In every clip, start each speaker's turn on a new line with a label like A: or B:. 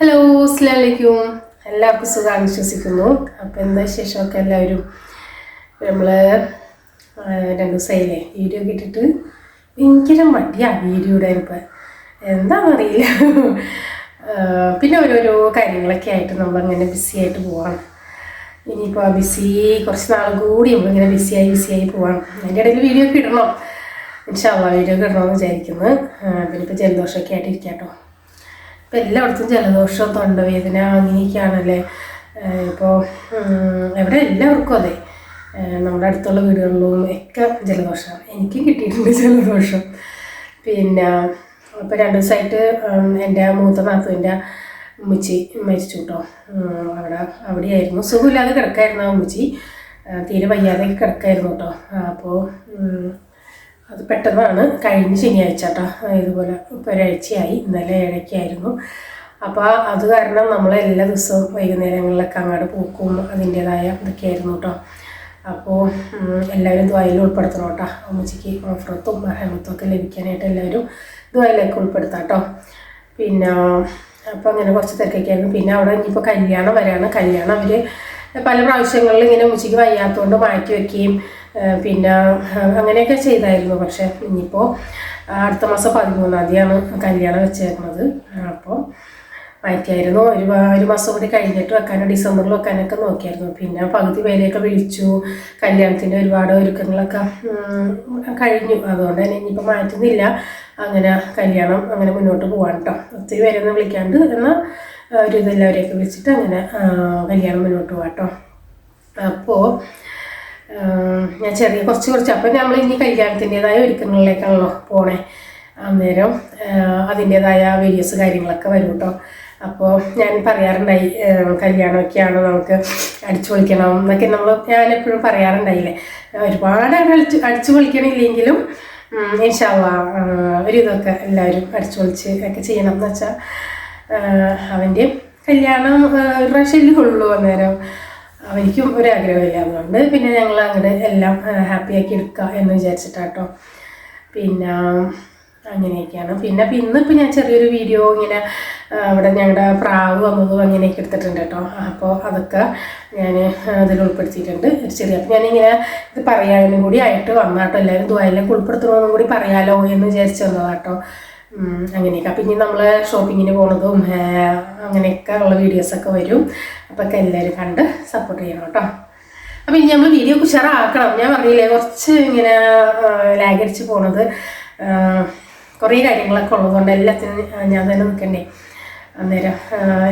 A: Hello അസ്ലാമലൈക്കും എല്ലാവർക്കും സുഖം വിശ്വസിക്കുന്നു. അപ്പോൾ എന്താ വിശേഷമൊക്കെ എല്ലാവരും? നമ്മൾ രണ്ട് ദിവസമായില്ലേ വീഡിയോ കിട്ടിട്ട് ഭയങ്കര മടിയാണ് വീഡിയോയുടെ ഇപ്പം എന്താണെന്നറിയില്ല പിന്നെ ഓരോരോ കാര്യങ്ങളൊക്കെ ആയിട്ട് നമ്മളങ്ങനെ ബിസി ആയിട്ട് പോവാണ്. ഇനിയിപ്പോൾ ബിസി കുറച്ച് നാൾ കൂടി നമ്മളിങ്ങനെ ബിസിയായി ബിസിയായി പോവാണ്. അതിന്റെ ഇടയിൽ വീഡിയോ ഒക്കെ ഇടണം. ഇൻഷാ വീഡിയോ ഒക്കെ ഇടണമെന്ന് വിചാരിക്കുന്നു. പിന്നെ ഇപ്പോൾ ജലദോഷമൊക്കെ ആയിട്ട് ഇരിക്കാം കേട്ടോ ഇപ്പം എല്ലായിടത്തും ജലദോഷം തൊണ്ടവേദന അങ്ങനെയൊക്കെയാണല്ലേ? ഇപ്പോൾ എവിടെ എല്ലാവർക്കും അതെ. നമ്മുടെ അടുത്തുള്ള വീടുകളിലും ഒക്കെ ജലദോഷമാണ് എനിക്കും കിട്ടിയിട്ടുണ്ട് ജലദോഷം. പിന്നെ ഇപ്പോൾ രണ്ട് ദിവസമായിട്ട് എന്റെ മൂത്ത നാത്തുവിന്റെ ഉമ്മച്ചി മരിച്ചു കേട്ടോ അവിടെ അവിടെയായിരുന്നു. സുഖമില്ലാതെ കിടക്കായിരുന്നു ആ ഉമ്മച്ചി. തീരെ വയ്യാതെ കിടക്കായിരുന്നു കേട്ടോ അപ്പോൾ അത് പെട്ടെന്നാണ് കഴിഞ്ഞ ശനിയാഴ്ച കേട്ടോ ഇതുപോലെ ഇപ്പോൾ ഒരാഴ്ചയായി. ഇന്നലെ ഏഴയ്ക്കായിരുന്നു അപ്പോൾ അത് കാരണം നമ്മൾ എല്ലാ ദിവസവും വൈകുന്നേരങ്ങളിലൊക്കെ അങ്ങോട്ട് പൂക്കും അതിന്റേതായ ഇതൊക്കെയായിരുന്നു കേട്ടോ അപ്പോൾ എല്ലാവരും ദ്വായിൽ ഉൾപ്പെടുത്തണം കേട്ടോ അമ്മച്ചിക്ക് ഓഫറത്തും അഹമത്തും ഒക്കെ ലഭിക്കാനായിട്ട് എല്ലാവരും ദ്വായിലേക്ക് ഉൾപ്പെടുത്താം കേട്ടോ പിന്നെ അപ്പോൾ അങ്ങനെ കുറച്ച് തിരക്കൊക്കെയായിരുന്നു. പിന്നെ അവിടെ ഇനിയിപ്പോൾ കല്യാണം വരാണ്. കല്യാണം അവർ പല പ്രാവശ്യങ്ങളിൽ ഇങ്ങനെ ഉച്ചയ്ക്ക് വയ്യാത്തതുകൊണ്ട് മാറ്റി വെക്കുകയും ഏഹ് പിന്നെ അങ്ങനെയൊക്കെ ചെയ്തായിരുന്നു. പക്ഷേ ഇനിയിപ്പോൾ അടുത്ത മാസം പതിമൂന്നാം തീയതിയാണ് കല്യാണം വെച്ചേക്കുന്നത് അപ്പോൾ മാറ്റിയായിരുന്നു. ഒരു ഒരു മാസം കൂടി കഴിഞ്ഞിട്ട് വെക്കാൻ ഡിസംബറിൽ വെക്കാനൊക്കെ നോക്കിയായിരുന്നു. പിന്നെ പകുതി പേരെയൊക്കെ വിളിച്ചു. കല്യാണത്തിന്റെ ഒരുപാട് ഒരുക്കങ്ങളൊക്കെ കഴിഞ്ഞു. അതുകൊണ്ട് തന്നെ ഇനിയിപ്പോൾ മാറ്റുന്നില്ല. അങ്ങനെ കല്യാണം അങ്ങനെ മുന്നോട്ട് പോകാൻ കേട്ടോ ഒത്തിരി പേരൊന്നും വിളിക്കാണ്ട് എന്നാൽ ഒരു ഇതെല്ലാവരെയൊക്കെ വിളിച്ചിട്ട് അങ്ങനെ കല്യാണം മുന്നോട്ട് പോകാം കേട്ടോ അപ്പോൾ ഞാൻ ചെറിയ കുറച്ച് കുറച്ച്. അപ്പം നമ്മൾ ഇനി കല്യാണത്തിന്റെതായ ഒരുക്കങ്ങളിലേക്കാണല്ലോ പോണേ. അന്നേരം അതിന്റെതായ വീഡിയോസ് കാര്യങ്ങളൊക്കെ വരും കേട്ടോ അപ്പോൾ ഞാൻ പറയാറുണ്ടായി കല്യാണമൊക്കെയാണ് നമുക്ക് അടിച്ചു പൊളിക്കണം എന്നൊക്കെ നമ്മൾ ഞാൻ എപ്പോഴും പറയാറുണ്ടായില്ലേ. ഒരുപാട് അടിച്ചു അടിച്ചു പൊളിക്കണില്ലെങ്കിലും ഇൻഷാല്ല ഒരു ഇതൊക്കെ എല്ലാവരും അടിച്ചു പൊളിച്ച് ഒക്കെ ചെയ്യണം എന്ന് വെച്ചാൽ അവന്റെ കല്യാണം ഒരു ഒരു പ്രാവശ്യമല്ലേ ഉള്ളൂ അന്നേരം. അവനിക്കും ഒരു ആഗ്രഹമില്ല അതുകൊണ്ട് പിന്നെ ഞങ്ങൾ അങ്ങോട്ട് എല്ലാം ഹാപ്പി ആക്കി എടുക്കുക എന്ന് വിചാരിച്ചിട്ടാട്ടോ. പിന്നെ അങ്ങനെയൊക്കെയാണ്. പിന്നെ ഇപ്പം ഞാൻ ചെറിയൊരു വീഡിയോ ഇങ്ങനെ അവിടെ ഞങ്ങളുടെ പ്രാവ് വന്നതും അങ്ങനെയൊക്കെ എടുത്തിട്ടുണ്ട് കേട്ടോ അപ്പോൾ അതൊക്കെ ഞാൻ അതിൽ ഉൾപ്പെടുത്തിയിട്ടുണ്ട്. ചെറിയ അപ്പം ഞാനിങ്ങനെ ഇത് പറയാനും കൂടി ആയിട്ട് വന്നാട്ടോ. എല്ലാവരും ദ്വായിലേക്ക് ഉൾപ്പെടുത്തണമെന്നും കൂടി പറയാലോ എന്ന് വിചാരിച്ചു വന്നതാട്ടോ. അങ്ങനെയൊക്കെ. അപ്പം ഇനി നമ്മൾ ഷോപ്പിങ്ങിന് പോണതും അങ്ങനെയൊക്കെ ഉള്ള വീഡിയോസൊക്കെ വരും. അപ്പോൾ ഒക്കെ എല്ലാവരും കണ്ട് സപ്പോർട്ട് ചെയ്യണം കേട്ടോ. അപ്പം ഇനി നമ്മൾ വീഡിയോ ഉഷാറാക്കണം. ഞാൻ പറഞ്ഞില്ലേ കുറച്ച് ഇങ്ങനെ ലാഗ് അടിച്ച് പോണത് കുറേ കാര്യങ്ങളൊക്കെ ഉള്ളതുകൊണ്ട് എല്ലാത്തിനും ഞാൻ തന്നെ നിൽക്കണ്ടേ അന്നേരം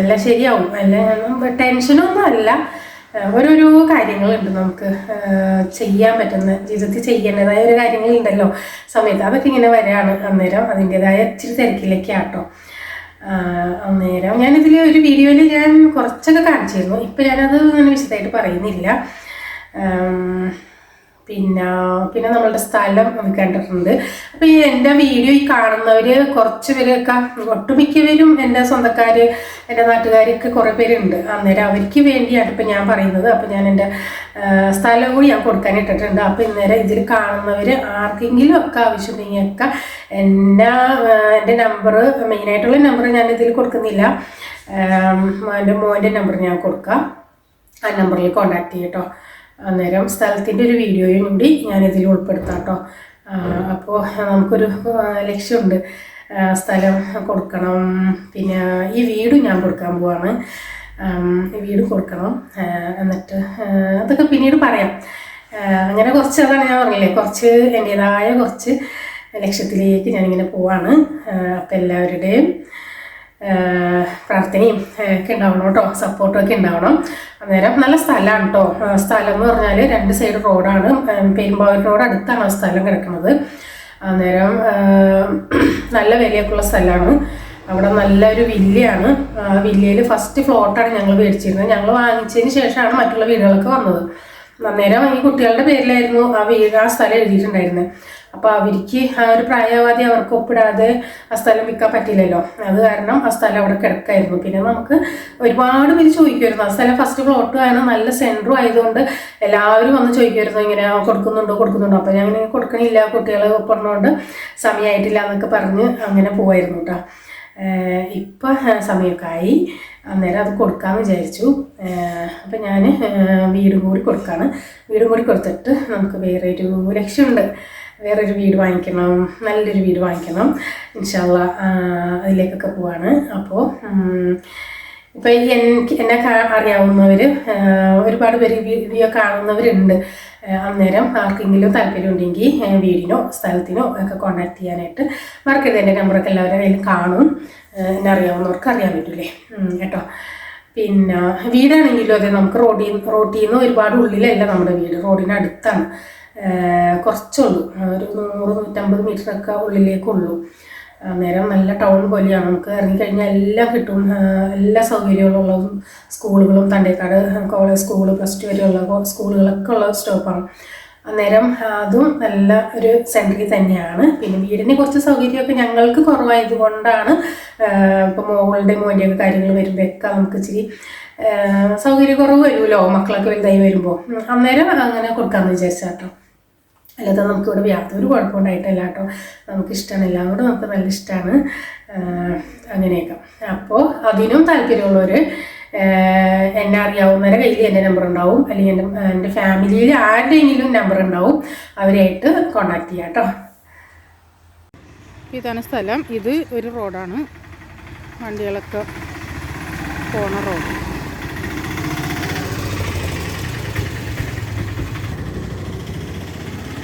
A: എല്ലാം ശരിയാവും. എല്ലാം ടെൻഷനൊന്നും അല്ല. ഓരോരോ കാര്യങ്ങളുണ്ട് നമുക്ക് ചെയ്യാൻ പറ്റുന്ന ജീവിതത്തിൽ ചെയ്യേണ്ടതായ ഒരു കാര്യങ്ങളുണ്ടല്ലോ സമയത്ത്. അതൊക്കെ ഇങ്ങനെ വരാണ് അന്നേരം അതിന്റെതായ ഇച്ചിരി തിരക്കിലേക്കാട്ടോ. അന്നേരം ഞാനിതിൽ ഒരു വീഡിയോയിൽ ഞാൻ കുറച്ചൊക്കെ കാണിച്ചിരുന്നു. ഇപ്പം ഞാനത് അങ്ങനെ വിശദമായിട്ട് പറയുന്നില്ല. പിന്നെ പിന്നെ നമ്മളുടെ സ്ഥലം കണ്ടിട്ടുണ്ട്. അപ്പോൾ ഈ എന്റെ വീഡിയോ ഈ കാണുന്നവർ കുറച്ച് പേരൊക്കെ ഒട്ടുമിക്കവരും എന്റെ സ്വന്തക്കാർ എന്റെ നാട്ടുകാരൊക്കെ കുറേ പേരുണ്ട്. അന്നേരം അവർക്ക് വേണ്ടിയാണ് ഇപ്പം ഞാൻ പറയുന്നത്. അപ്പോൾ ഞാൻ എന്റെ ആ, സ്ഥലം കൂടി ഞാൻ കൊടുക്കാൻ ഇട്ടിട്ടുണ്ട്. അപ്പോൾ ഇന്നേരം ഇതിൽ കാണുന്നവര് ആർക്കെങ്കിലും ഒക്കെ ആവശ്യമുണ്ടെങ്കിൽ ഒക്കെ എന്റെ എന്റെ നമ്പർ മെയിനായിട്ടുള്ള നമ്പർ ഞാൻ ഇതിൽ കൊടുക്കുന്നില്ല. എന്റെ മോന്റെ നമ്പർ ഞാൻ കൊടുക്കാം. ആ നമ്പറിൽ കോണ്ടാക്ട് ചെയ്യട്ടോ അന്നേരം സ്ഥലത്തിന്റെ ഒരു വീഡിയോയും കൂടി ഞാനിതിൽ ഉൾപ്പെടുത്താം കേട്ടോ. അപ്പോൾ നമുക്കൊരു ലക്ഷ്യമുണ്ട്. സ്ഥലം കൊടുക്കണം. പിന്നെ ഈ വീടും ഞാൻ കൊടുക്കാൻ പോവാണ്. വീട് കൊടുക്കണം. എന്നിട്ട് അതൊക്കെ പിന്നീട് പറയാം. അങ്ങനെ കുറച്ച് അതാണ് ഞാൻ പറഞ്ഞില്ലേ കുറച്ച് എന്റേതായ കുറച്ച് ലക്ഷ്യത്തിലേക്ക് ഞാനിങ്ങനെ പോവാണ്. അപ്പം എല്ലാവരുടെയും പ്രാർത്ഥനയും ഒക്കെ ഉണ്ടാവണം കേട്ടോ. സപ്പോർട്ടും ഒക്കെ ഉണ്ടാവണം. അന്നേരം നല്ല സ്ഥലമാണ് കേട്ടോ. സ്ഥലം എന്ന് പറഞ്ഞാൽ രണ്ട് സൈഡ് റോഡാണ് പെരുമ്പാവൂർ റോഡ് അടുത്താണ് ആ സ്ഥലം കിടക്കുന്നത്. അന്നേരം നല്ല വിലയൊക്കെയുള്ള സ്ഥലമാണ്. അവിടെ നല്ലൊരു വില്ലയാണ്. ആ വില്ലയിൽ ഫസ്റ്റ് ഫ്ലോട്ടാണ് ഞങ്ങൾ മേടിച്ചിരുന്നത്. ഞങ്ങൾ വാങ്ങിച്ചതിന് ശേഷമാണ് മറ്റുള്ള വീടുകളൊക്കെ വന്നത്. അന്നേരം ഈ കുട്ടികളുടെ പേരിലായിരുന്നു ആ വീട് ആ സ്ഥലം എഴുതിയിട്ടുണ്ടായിരുന്നത്. അപ്പോൾ അവർക്ക് ആ ഒരു പ്രായവാദി അവർക്ക് ഒപ്പിടാതെ ആ സ്ഥലം വിൽക്കാൻ പറ്റില്ലല്ലോ അത് കാരണം ആ സ്ഥലം അവിടെ കിടക്കായിരുന്നു. പിന്നെ നമുക്ക് ഒരുപാട് പേര് ചോദിക്കുമായിരുന്നു ആ സ്ഥലം ഫസ്റ്റ് പ്ലോട്ട് ആണ് നല്ല സെന്ററും ആയതുകൊണ്ട് എല്ലാവരും വന്ന് ചോദിക്കുമായിരുന്നു ഇങ്ങനെ കൊടുക്കുന്നുണ്ടോ? കൊടുക്കുന്നുണ്ടോ? അപ്പോൾ ഞാൻ ഇങ്ങനെ കൊടുക്കണില്ല കുട്ടികളെ പറഞ്ഞുകൊണ്ട് സമയമായിട്ടില്ല എന്നൊക്കെ പറഞ്ഞ് അങ്ങനെ പോവായിരുന്നു കേട്ടോ ഇപ്പം സമയമൊക്കെ ആയി. അന്നേരം അത് കൊടുക്കാമെന്ന് വിചാരിച്ചു. അപ്പം ഞാൻ വീടും കൂടി കൊടുക്കാണ്. വീടും കൂടി കൊടുത്തിട്ട് നമുക്ക് വേറെ ഒരു ലക്ഷ്യമുണ്ട്. വേറൊരു വീട് വാങ്ങിക്കണം നല്ലൊരു വീട് വാങ്ങിക്കണം. ഇൻഷാല്ല അതിലേക്കൊക്കെ പോവാണ്. അപ്പോൾ ഇപ്പം ഈ എനിക്ക് എന്നെ അറിയാവുന്നവർ ഒരുപാട് പേര് വീഡിയോ കാണുന്നവരുണ്ട്. അന്നേരം ആർക്കെങ്കിലും താല്പര്യം ഉണ്ടെങ്കിൽ ആ, വീടിനോ സ്ഥലത്തിനോ ഒക്കെ കോൺടാക്ട് ചെയ്യാനായിട്ട് മറക്കരുത്. എന്റെ നമ്പറൊക്കെ എല്ലാവരുടെ കയ്യിൽ കാണും. എന്നെ അറിയാവുന്നവർക്ക് അറിയാൻ പറ്റൂലേ. കേട്ടോ. പിന്നെ വീടാണെങ്കിലും അതെ നമുക്ക് റോഡിൽ റോഡിൽ നിന്ന് ഒരുപാട് ഉള്ളിലല്ല നമ്മുടെ വീട്. റോഡിന് അടുത്താണ് കുറച്ചുള്ളൂ. ഒരു നൂറ് നൂറ്റമ്പത് മീറ്ററൊക്കെ ഉള്ളിലേക്കുള്ളൂ. അന്നേരം നല്ല ടൗൺ പോലെയാണ്. നമുക്ക് ഇറങ്ങിക്കഴിഞ്ഞാൽ എല്ലാം കിട്ടും. എല്ലാ സൗകര്യങ്ങളും ഉള്ളതും സ്കൂളുകളും Thandekkad college school plus two വരെയുള്ള സ്കൂളുകളൊക്കെ ഉള്ള സ്റ്റോപ്പാണ്. അന്നേരം അതും നല്ല ഒരു സെന്ററിൽ തന്നെയാണ്. പിന്നെ വീടിന് കുറച്ച് സൗകര്യമൊക്കെ ഞങ്ങൾക്ക് കുറവായത് കൊണ്ടാണ് ഇപ്പോൾ മോളുടെ മോന്റെയൊക്കെ കാര്യങ്ങൾ വരുമ്പോഴൊക്കെ നമുക്ക് ഇച്ചിരി സൗകര്യക്കുറവ് വരുമല്ലോ? മക്കളൊക്കെ വലുതായി വരുമ്പോൾ. അന്നേരം അങ്ങനെ കൊടുക്കാമെന്ന് വിചാരിച്ചാട്ടോ അല്ലാതെ നമുക്കിവിടെ യാതൊരു കുഴപ്പമുണ്ടായിട്ടല്ല കേട്ടോ. നമുക്ക് ഇഷ്ടമാണ് എല്ലാം കൂടെ നമുക്ക് നല്ല ഇഷ്ടമാണ്. അങ്ങനെയൊക്കെ. അപ്പോൾ അതിനും താല്പര്യമുള്ളവർ എന്നെ അറിയാവുന്നവരെ കയ്യിൽ എന്റെ നമ്പർ ഉണ്ടാവും. അല്ലെങ്കിൽ എന്റെ എന്റെ ഫാമിലിയിൽ ആരുടെയെങ്കിലും നമ്പർ ഉണ്ടാവും അവരായിട്ട് കോണ്ടാക്ട് ചെയ്യാം കേട്ടോ.
B: ഇതാണ് സ്ഥലം. ഇത് ഒരു റോഡാണ് വണ്ടികളൊക്കെ പോണ റോഡ്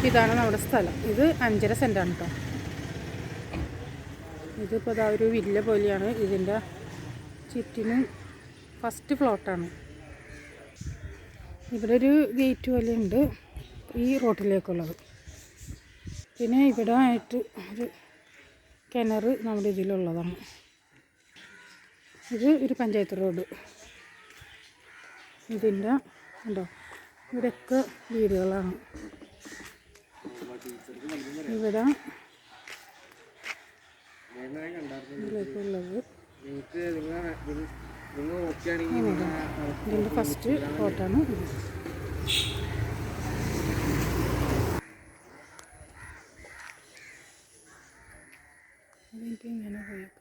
B: ഇതാണ് നമ്മുടെ സ്ഥലം. ഇത് അഞ്ചര സെന്റാണ് കേട്ടോ ഇതിപ്പോൾ ഇതാ ഒരു വില്ല പോലെയാണ്. ഇതിന്റെ ചുറ്റിനും ഫസ്റ്റ് ഫ്ലോട്ടാണ് ഇവിടെ ഒരു ഗേറ്റ് പോലെ ഉണ്ട് ഈ റോട്ടിലേക്കുള്ളത്. പിന്നെ ഇവിടെ ആയിട്ട് ഒരു കിണർ നമ്മുടെ ഇതിലുള്ളതാണ്. ഇത് ഒരു പഞ്ചായത്ത് റോഡ്. ഇതിന്റെ ഉണ്ടോ ഇവിടെയൊക്കെ വീടുകളാണ്. ഇവിടെ. ഇതിന്റെ ഫസ്റ്റ് അതെനിക്ക് ഇങ്ങനെ പോയേക്കും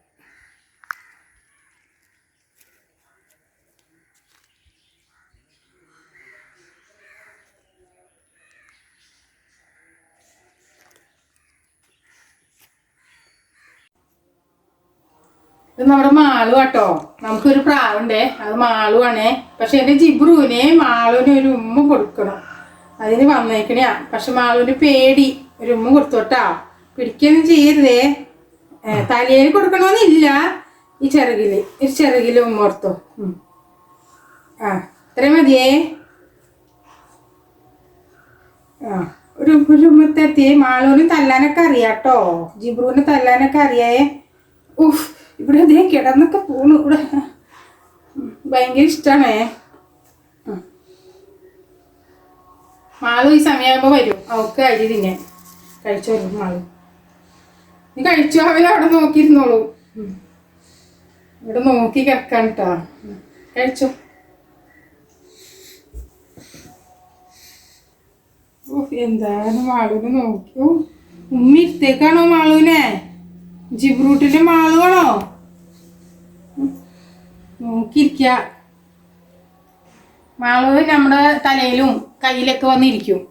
A: ഇത് നമ്മുടെ മാളു കേട്ടോ നമുക്കൊരു പ്രാവുണ്ടേ. അത് മാളുവാണേ. പക്ഷെ എന്റെ ജിബ്രുവിനെ മാളുവിന് ഒരു ഉമ്മ കൊടുക്കണം. അതിന് വന്നേക്കണിയാ പക്ഷെ മാളുവിന് പേടി. ഒരു ഉമ്മ കൊടുത്തോട്ടാ. പിടിക്കൊന്നും ചെയ്യരുതേ. തലയിൽ കൊടുക്കണമെന്നില്ല ഈ ചിറകിൽ. ഈ ചിറകിൽ ഉമ്മ കൊടുത്തോ. ആ ഇത്രയും മതിയേ. ആ ഒരു ഒരു ഉമ്മത്തെത്തി മാളൂന് തല്ലാനൊക്കെ അറിയാട്ടോ. ജിബ്രുവിന് തല്ലാനൊക്കെ അറിയായേ. ഉഫ്. ഇവിടെ അതേ കിടന്നൊക്കെ പോണു. ഇവിടെ. ഭയങ്കര ഇഷ്ടമാണേ മാളു ഈ സമയമാകുമ്പോ വരും. അവൾക്ക് അരി തിന്നെ. കഴിച്ചോളൂ മാളു? നീ കഴിച്ചു? അവൻ അവിടെ നോക്കിയിരുന്നോളൂ. ഇവിടെ നോക്കി കിടക്കാൻ കേട്ടോ കഴിച്ചോ? എന്താണ് മാളുവിനെ നോക്കിയോ? ഉമ്മ ഇരുത്തേക്കാണോ മാളുവിനെ? ജിബ്രൂട്ടിന്റെ മാളുവാണോ. നോക്കിയിരിക്ക. വളവ് നമ്മുടെ തലയിലും കയ്യിലൊക്കെ വന്നിരിക്കും.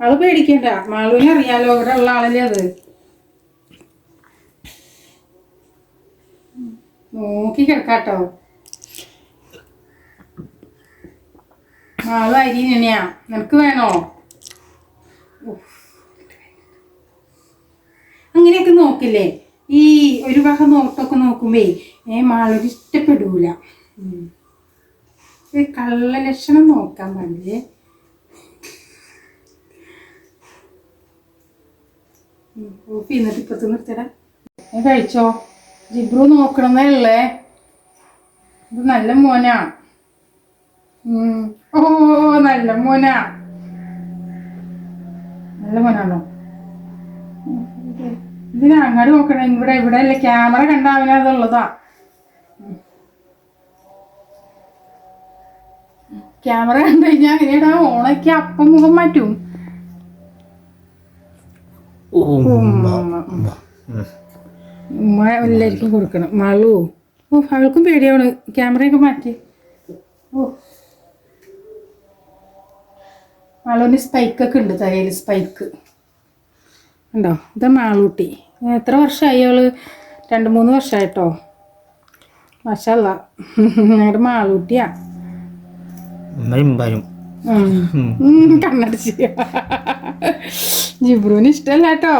A: അത് പേടിക്കണ്ട. മാളുവിനെ അറിയാലോ ഇവിടെ ഉള്ള ആളല്ലേ അത്. നോക്കി കിടക്കാട്ടോ. മാളു അരി തന്നെയാ. നിനക്ക് വേണോ. അങ്ങനെയൊക്കെ നോക്കില്ലേ? ഈ ഒരു വക നോട്ടൊക്കെ നോക്കുമ്പേ ഏ മാളൊരു ഇഷ്ടപ്പെടൂല. കള്ള ലക്ഷണം നോക്കാൻ പാടില്ലേ. ഓപ്പി എന്നിട്ട് ഇപ്പത്ത് ഞാൻ കഴിച്ചോ? ജിബ്രു നോക്കണമെന്നല്ലേ ഇത് നല്ല മോനാ. ഓ നല്ല മോനാ. നല്ല മോനാണോ? ഇതിനാ അങ്ങോട്ട് നോക്കണേ. ഇവിടെ ഇവിടെ അല്ലേ? ക്യാമറ കണ്ട അവനതുള്ളതാ ക്യാമറ കണ്ടു കഴിഞ്ഞാൽ അങ്ങനെയാ ഓണൊക്കെ അപ്പം മുഖം മാറ്റും. ഉമ്മ. ഉമ്മ എല്ലാവർക്കും കൊടുക്കണം. മാളൂ. ഓ അവൾക്കും പേടിയാണ്. ക്യാമറയൊക്കെ മാറ്റി. ഓ. മാളൂന് സ്പൈക്കൊക്കെ ഉണ്ട് തലയിൽ സ്പൈക്ക് ഉണ്ടോ? ഇതാ മാളൂട്ടി. എത്ര വർഷമായി അവൾ? രണ്ട് മൂന്ന് വർഷമായിട്ടോ മഷല്ല ഞങ്ങളുടെ മാളൂട്ടിയാ. കണ്ണടിച്ച്. ജിബ്രുവിന് ഇഷ്ടല്ല കേട്ടോ.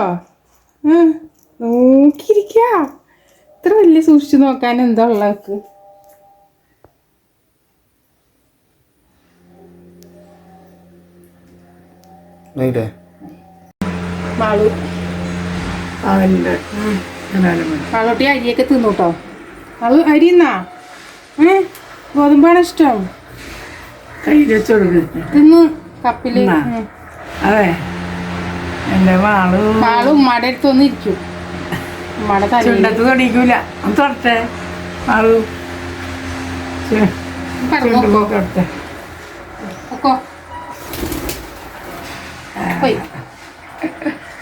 A: നോക്കിയിരിക്ക. ഇത്ര വലിയ സൂക്ഷിച്ചു നോക്കാൻ എന്താ ഉള്ളവർക്ക്
C: നോക്കിട്ടെ
A: മാളൂട്ടി അരിയൊക്കെ തിന്നൂട്ടോ. മാളു അരി എന്നാ ഏ? ഗോതമ്പാണ് ഇഷ്ടം. തിന്നു. കപ്പിൽ.
D: അതെ. എന്റെ മാളു.
A: മാളു ഉമ്മയുടെ അടുത്തൊന്നും ഇരിക്കും ഉമ്മയുടെ
D: ചുണ്ടത്ത് തൊടിക്കൂല തൊടട്ടെ ചുണ്ട് തൊടട്ടെ.
A: പോയി.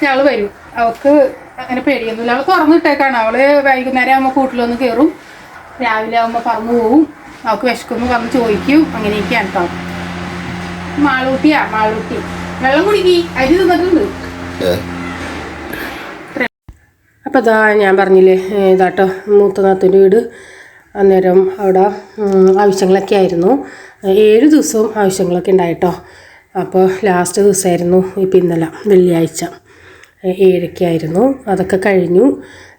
A: ഞങ്ങൾ വരും. അവൾക്ക് അങ്ങനെ പേടിയൊന്നുമില്ല. അവൾ തുറന്നിട്ടേക്കാണ് അവൾ വൈകുന്നേരം ആകുമ്പോൾ കൂട്ടിലൊന്ന് കയറും രാവിലെ ആകുമ്പോൾ പറന്നു പോവും. അവൾക്ക് വിശക്കുമ്പോൾ പറഞ്ഞ് ചോദിക്കും. അങ്ങനെയൊക്കെയാണ് കേട്ടോ മാളൂട്ടിയാ മാളൂട്ടി. വെള്ളം കുടിക്കി. അരി തിന്നിട്ടുണ്ട്. അപ്പം ഇതാ ഞാൻ പറഞ്ഞില്ലേ ഇതാട്ടോ മൂത്ത നാത്തിന്റെ വീട്. അന്നേരം അവിടെ ആവശ്യങ്ങളൊക്കെ ആയിരുന്നു. ഏഴ് ദിവസവും ആവശ്യങ്ങളൊക്കെ ഉണ്ടായിട്ടോ അപ്പോൾ ലാസ്റ്റ് ദിവസമായിരുന്നു ഇപ്പം ഇന്നലെ വെള്ളിയാഴ്ച. ഏ, ഏഴൊക്കെ ആയിരുന്നു അതൊക്കെ കഴിഞ്ഞു.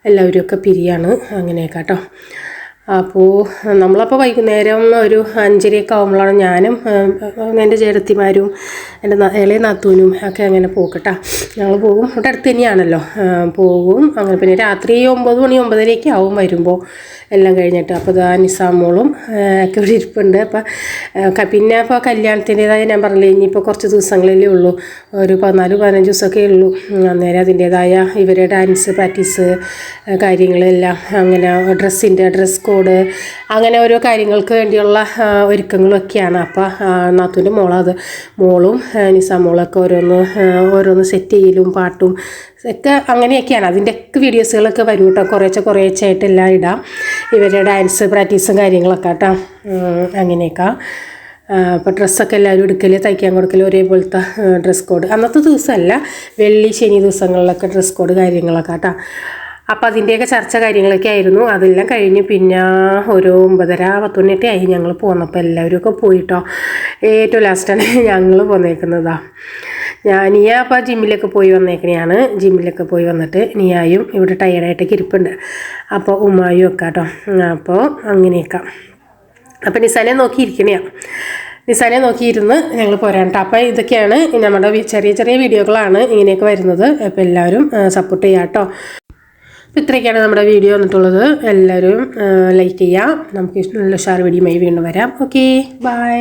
A: എല്ലാവരും ഒക്കെ പിരിയാണ്. അങ്ങനെയൊക്കെ കേട്ടോ. അപ്പോൾ നമ്മളപ്പോൾ വൈകുന്നേരം ഒരു അഞ്ചരയൊക്കെ ആകുമ്പോഴാണ് ഞാനും എന്റെ ചേട്ടത്തിമാരും എന്റെ ഇളയ നാത്തൂനും ഒക്കെ അങ്ങനെ പോക്കട്ടാ. ഞങ്ങൾ പോകും. അവിടെ അടുത്ത് തന്നെയാണല്ലോ. പോകും. അങ്ങനെ പിന്നെ രാത്രി ഒമ്പത് മണി ഒമ്പതരയൊക്കെ ആവും വരുമ്പോൾ എല്ലാം കഴിഞ്ഞിട്ട്. അപ്പോൾ ഇതാ നിസാമോളും ഒക്കെ ഇവിടെ ഇരിപ്പുണ്ട്. അപ്പം പിന്നെ ഇപ്പോൾ കല്യാണത്തിന്റെതായ ഞാൻ പറഞ്ഞില്ലേ ഇനിയിപ്പോൾ കുറച്ച് ദിവസങ്ങളിലേ ഉള്ളൂ. ഒരു പതിനാല് പതിനഞ്ച് ദിവസമൊക്കെ ഉള്ളൂ. അന്നേരം അതിന്റേതായ ഇവരെ ഡാൻസ് പ്രാക്ടീസ് കാര്യങ്ങളെല്ലാം അങ്ങനെ ഡ്രസ്സിന്റെ ഡ്രസ് കോഡ് അങ്ങനെ ഓരോ കാര്യങ്ങൾക്ക് വേണ്ടിയുള്ള ഒരുക്കങ്ങളൊക്കെയാണ്. അപ്പോൾ നാത്തൂന്റെ മോളത് മോളും നിസാ മോളൊക്കെ ഓരോന്ന് ഓരോന്ന് സെറ്റ് ചെയ്യലും പാട്ടും ഒക്കെ അങ്ങനെയൊക്കെയാണ്. അതിന്റെയൊക്കെ വീഡിയോസുകളൊക്കെ വരും കേട്ടോ കുറേശ്ശെ കുറേശ്ശെ ആയിട്ട് എല്ലാം ഇടാം. ഇവരുടെ ഡാൻസ് പ്രാക്ടീസും കാര്യങ്ങളൊക്കെ കേട്ടോ അങ്ങനെയൊക്കെ. അപ്പോൾ ഡ്രസ്സൊക്കെ എല്ലാവരും എടുക്കൽ തയ്ക്കാൻ കൊടുക്കൽ ഒരേപോലത്തെ ഡ്രസ് കോഡ് അന്നത്തെ ദിവസമല്ല വെള്ളി ശനി ദിവസങ്ങളിലൊക്കെ ഡ്രസ് കോഡ് കാര്യങ്ങളൊക്കെ കേട്ടോ അപ്പോൾ അതിന്റെയൊക്കെ ചർച്ച കാര്യങ്ങളൊക്കെ ആയിരുന്നു. അതെല്ലാം കഴിഞ്ഞ് പിന്നെ ഒരു ഒമ്പതര പത്തുമണിയൊക്കെ ആയി ഞങ്ങൾ പോന്നപ്പോൾ എല്ലാവരും ഒക്കെ പോയിട്ടോ. ഏറ്റവും ലാസ്റ്റാണ് ഞങ്ങൾ പോന്നേക്കുന്നതാ. ഞാൻ നീ അപ്പോൾ ജിമ്മിലൊക്കെ പോയി വന്നേക്കണെയാണ്. ജിമ്മിലൊക്കെ പോയി വന്നിട്ട് നീയായും ഇവിടെ ടയർഡായിട്ടൊക്കെ ഇരിപ്പുണ്ട്. അപ്പോൾ ഉമ്മായും ഒക്കെ കേട്ടോ അപ്പോൾ അങ്ങനെയൊക്കെ. അപ്പം നിസാനെ നോക്കിയിരിക്കണെയാണ് നിസാനെ നോക്കിയിരുന്ന് ഞങ്ങൾ പോരാൻ കേട്ടോ അപ്പോൾ ഇതൊക്കെയാണ് നമ്മുടെ ചെറിയ ചെറിയ വീഡിയോകളാണ് ഇങ്ങനെയൊക്കെ വരുന്നത്. അപ്പോൾ എല്ലാവരും സപ്പോർട്ട് ചെയ്യാം കേട്ടോ അപ്പോൾ ഇത്രയൊക്കെയാണ് നമ്മുടെ വീഡിയോ വന്നിട്ടുള്ളത്. എല്ലാവരും ലൈക്ക് ചെയ്യാം. നമുക്ക് നല്ല വീഡിയോ വീഡിയോയുമായി വീണ്ടും വരാം. Okay bye